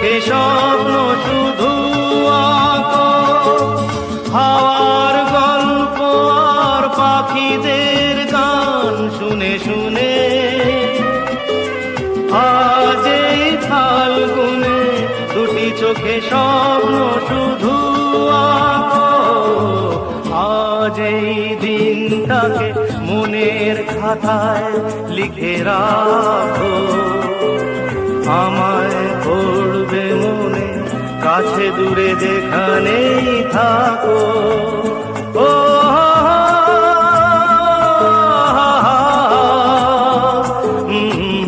চোখে স্বপ্ন শুধু হাওয়ার গল্প আর পাখিদের গান শুনে শুনে আজ এই ফাল্গুনে দুটি চোখে স্বপ্ন শুধু আঁকো। আজ এই দিনটাকে মনের খাতায় লিখে রাখো। আমায় পড়বে মনে কাছে দূরে যেখানেই থাকো ও এসো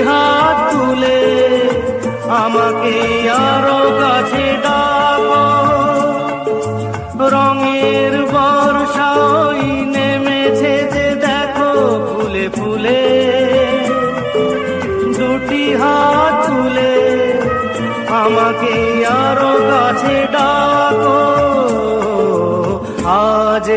হাত তুলে আমাকে আরও কাছে ডাকো। রঙের বর্ষাই নেমেছে যে দেখো ফুলে ফুলে। দুটি হাত তুলে আমাকে আরও কাছে